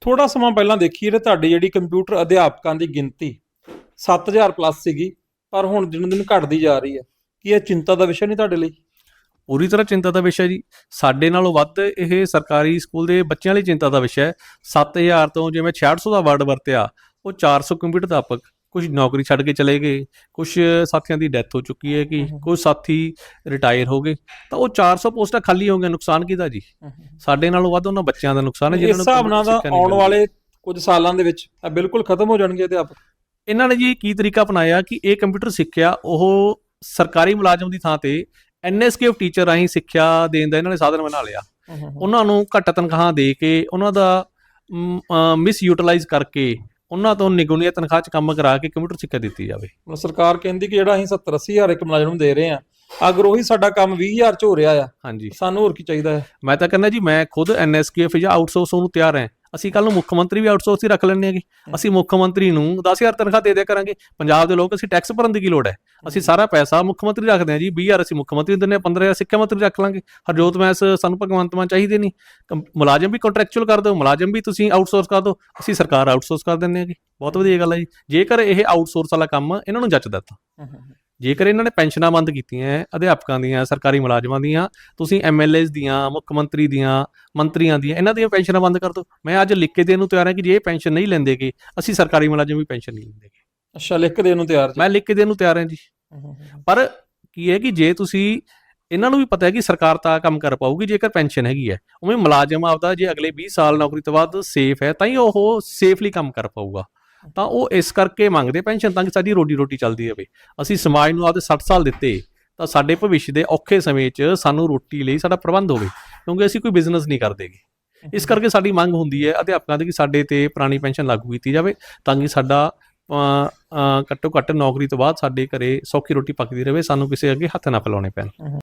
ਥੋੜਾ ਸਮਾਂ ਪਹਿਲਾਂ ਦੇਖੀਏ ਤੇ ਤੁਹਾਡੀ ਜਿਹੜੀ ਕੰਪਿਊਟਰ ਅਧਿਆਪਕਾਂ ਦੀ ਗਿਣਤੀ 7000 ਪਲੱਸ ਸੀਗੀ, ਪਰ ਹੁਣ ਦਿਨੋਂ ਦਿਨ ਘਟਦੀ ਜਾ ਰਹੀ ਹੈ। ਕੀ ਇਹ ਚਿੰਤਾ ਦਾ ਵਿਸ਼ਾ ਨਹੀਂ ਤੁਹਾਡੇ ਲਈ? ਪੂਰੀ ਤਰ੍ਹਾਂ ਚਿੰਤਾ ਦਾ ਵਿਸ਼ਾ ਜੀ। ਸਾਡੇ ਨਾਲੋਂ ਵੱਧ ਇਹ ਸਰਕਾਰੀ ਸਕੂਲ ਦੇ ਬੱਚਿਆਂ ਲਈ ਚਿੰਤਾ ਦਾ ਵਿਸ਼ਾ ਹੈ। 7000 ਤੋਂ ਜਿਵੇਂ 6600 ਦਾ ਵਰਡ ਵਰਤਿਆ, ਉਹ 400 ਕੰਪਿਊਟਰ ਅਧਿਆਪਕ ਕੁਝ ਨੌਕਰੀ ਛੱਡ ਕੇ ਚਲੇ ਗਏ ਕੁਝ ਸਾਥੀਆਂ ਦੀ ਡੈਥ ਹੋ ਚੁੱਕੀ ਹੈ ਕਿ। ਕੁਝ ਸਾਥੀ ਰਿਟਾਇਰ ਹੋ ਗਏ। ਤਾਂ ਉਹ 400 ਪੋਸਟਾਂ ਖਾਲੀ ਹੋ ਗਈਆਂ ਨੁਕਸਾਨ ਕਿਹਦਾ ਜੀ? ਸਾਡੇ ਨਾਲੋਂ ਵੱਧ ਉਹਨਾਂ ਬੱਚਿਆਂ ਦਾ ਨੁਕਸਾਨ ਹੈ ਇਸ ਜਿਨ੍ਹਾਂ ਨੂੰ ਹਿਸਾਬ ਨਾਲ ਤਾਂ ਆਉਣ। ਵਾਲੇ ਕੁਝ ਸਾਲਾਂ ਦੇ ਵਿੱਚ ਇਹ ਬਿਲਕੁਲ ਖਤਮ ਹੋ ਜਾਣਗੇ ਅਧਿਆਪਕ। ਇਹਨਾਂ ਨੇ ਜੀ ਕੀ ਤਰੀਕਾ ਅਪਣਾਇਆ ਕਿ ਇਹ ਕੰਪਿਊਟਰ ਸਿੱਖਿਆ ਉਹ ਸਰਕਾਰੀ ਮੁਲਾਜ਼ਮ ਦੀ ਥਾਂ ਤੇ ਐਨਐਸਕੇ ਟੀਚਰ ਰਾਹੀਂ ਸਿੱਖਿਆ ਦੇਣ ਦਾ ਇਹਨਾਂ ਨੇ ਸਾਧਨ ਬਣਾ ਲਿਆ। ਉਹਨਾਂ ਨੂੰ ਘੱਟ ਤਨਖਾਹਾਂ ਦੇ ਕੇ ਉਹਨਾਂ ਦਾ ਮਿਸ ਯੂਟਿਲਾਈਜ਼ ਕਰਕੇ ਉਹਨਾਂ ਤੋਂ ਨਿਗੁਣੀਆ ਤਨਖਾਹ 'ਚ ਕੰਮ ਕਰਾ ਕੇ ਕੰਪਿਊਟਰ ਸਿੱਖਿਆ ਦਿੱਤੀ ਜਾਵੇ। ਹੁਣ ਸਰਕਾਰ ਕਹਿੰਦੀ ਕਿ ਜਿਹੜਾ ਅਸੀਂ 70 80000 ਇੱਕ ਮੁਲਾਜ਼ਮ ਨੂੰ ਦੇ ਰਹੇ ਆ ਅਗਰ ਉਹੀ ਸਾਡਾ ਕੰਮ 20000 ਚ ਹੋ ਰਿਹਾ ਆ ਹਾਂਜੀ। ਸਾਨੂੰ ਹੋਰ ਕੀ ਚਾਹੀਦਾ ਹੈ? ਮੈਂ ਤਾਂ ਕਹਿੰਦਾ ਜੀ ਮੈਂ ਖੁਦ ਐਨਐਸਕੇਐਫ ਜਾਂ ਆਊਟਸੋਰਸ ਨੂੰ ਤਿਆਰ ਹਾਂ। ਅਸੀਂ ਕੱਲ ਨੂੰ ਮੁੱਖ ਮੰਤਰੀ ਵੀ ਆਊਟਸੋਰਸ ਹੀ ਰੱਖ ਲੈਣੇ ਹੈਗੇ। ਅਸੀਂ ਮੁੱਖ ਮੰਤਰੀ ਨੂੰ 10000 ਤਨਖਾਹ ਦੇ ਦਿਆ ਕਰਾਂਗੇ। ਪੰਜਾਬ ਦੇ ਲੋਕ ਅਸੀਂ ਟੈਕਸ ਭਰਨ ਦੀ ਕੀ ਲੋੜ ਹੈ? ਅਸੀਂ ਸਾਰਾ ਪੈਸਾ ਮੁੱਖ ਮੰਤਰੀ ਰੱਖਦੇ ਹਾਂ ਜੀ। 20000 ਅਸੀਂ ਮੁੱਖ ਮੰਤਰੀ ਨੂੰ ਹਾਂ 15000 ਸਿੱਖਿਆ ਮੰਤਰੀ ਰੱਖ ਲਾਂਗੇ। ਹਰਜੋਤ ਮੈਸ ਸਾਨੂੰ ਭਗਵੰਤ ਮਾਨ ਚਾਹੀਦੇ ਨਹੀਂ। ਮੁਲਾਜ਼ਮ ਵੀ ਕੰਟਰੈਕਚੁਅਲ ਕਰ ਦਿਓ ਮੁਲਾਜ਼ਮ ਵੀ ਤੁਸੀਂ ਆਊਟਸੋਰਸ ਕਰ ਦਿਓ। ਅਸੀਂ ਸਰਕਾਰ ਆਊਟਸੋਰਸ ਕਰ ਦਿੰਦੇ ਹੈਗੇ। ਬਹੁਤ ਵਧੀਆ ਗੱਲ ਹੈ ਜੀ। ਜੇਕਰ ਇਹ ਆਊਟਸੋਰਸ ਵਾਲਾ ਕੰਮ ਇਹਨਾਂ ਨੂੰ ਜੱਚਦਾ ਤਾਂ ਜੇਕਰ ਇਹਨਾਂ ਨੇ ਪੈਨਸ਼ਨਾਂ ਬੰਦ ਕੀਤੀਆਂ ਹੈ, ਅਧਿਆਪਕਾਂ ਦੀਆਂ ਸਰਕਾਰੀ ਮੁਲਾਜ਼ਮਾਂ ਦੀਆਂ ਤੁਸੀਂ ਐਮਐਲਏਜ਼ ਦੀਆਂ ਮੁੱਖ ਮੰਤਰੀ ਦੀਆਂ ਮੰਤਰੀਆਂ ਦੀਆਂ ਇਹਨਾਂ ਦੀਆਂ ਪੈਨਸ਼ਨਾਂ ਬੰਦ ਕਰ ਦਿਓ। ਮੈਂ ਅੱਜ ਲਿਖ ਕੇ ਦੇਣ ਨੂੰ ਤਿਆਰ ਹਾਂ ਕਿ ਜੇ ਇਹ ਪੈਨਸ਼ਨ ਨਹੀਂ ਲੈਂਦੇਗੇ ਅਸੀਂ ਸਰਕਾਰੀ ਮੁਲਾਜ਼ਮ ਵੀ ਪੈਨਸ਼ਨ ਨਹੀਂ ਲੈਂਦੇਗੇ ਅੱਛਾ ਲਿਖ ਕੇ ਦੇਣ ਨੂੰ ਤਿਆਰ ਜੀ। ਮੈਂ ਲਿਖ ਕੇ ਦੇਣ ਨੂੰ ਤਿਆਰ ਹਾਂ ਜੀ। ਪਰ ਕੀ ਹੈ ਕਿ ਜੇ ਤੁਸੀਂ ਇਹਨਾਂ ਨੂੰ ਵੀ ਪਤਾ ਹੈ ਕਿ ਸਰਕਾਰ ਤਾਂ ਕੰਮ ਕਰ ਪਾਊਗੀ ਜੇਕਰ ਪੈਨਸ਼ਨ ਹੈਗੀ ਹੈ ਉਵੇਂ ਮੁਲਾਜ਼ਮ ਆਪਦਾ ਜੇ ਅਗਲੇ 20 ਸਾਲ ਨੌਕਰੀ ਤੋਂ ਬਾਅਦ ਸੇਫ ਹੈ ਤਾਂ ਹੀ ਉਹ ਸੇਫਲੀ ਕੰਮ ਕਰ ਪਾਊਗਾ। ਤਾਂ ਉਹ ਇਸ ਕਰਕੇ ਮੰਗਦੇ ਪੈਨਸ਼ਨ ਤਾਂ ਕਿ ਸਾਡੀ ਰੋਟੀ ਰੋਟੀ ਚੱਲਦੀ ਰਹੇ ਅਸੀਂ ਸਮਾਜ ਨੂੰ ਆਪਦੇ 60 ਸਾਲ ਦਿੱਤੇ ਤਾਂ ਸਾਡੇ ਭਵਿੱਖ ਦੇ ਔਖੇ ਸਮੇਂ 'ਚ ਸਾਨੂੰ ਰੋਟੀ ਲਈ ਸਾਡਾ ਪ੍ਰਬੰਧ ਹੋਵੇ ਕਿਉਂਕਿ ਅਸੀਂ ਕੋਈ ਬਿਜ਼ਨਸ ਨਹੀਂ ਕਰਦੇਗੇ ਇਸ ਕਰਕੇ ਸਾਡੀ ਮੰਗ ਹੁੰਦੀ ਹੈ ਅਧਿਆਪਕਾਂ ਦੀ ਕਿ ਸਾਡੇ ਤੇ ਪੁਰਾਣੀ ਪੈਨਸ਼ਨ ਲਾਗੂ ਕੀਤੀ ਜਾਵੇ ਤਾਂ ਕਿ ਸਾਡਾ ਘੱਟੋ ਘੱਟ ਨੌਕਰੀ ਤੋਂ ਬਾਅਦ ਸਾਡੇ ਘਰੇ ਸੌਖੀ ਰੋਟੀ ਪੱਕਦੀ ਰਹੇ ਸਾਨੂੰ ਕਿਸੇ ਅੱਗੇ ਹੱਥ ਨਾ ਫੈਲਾਉਣੇ ਪੈਣ।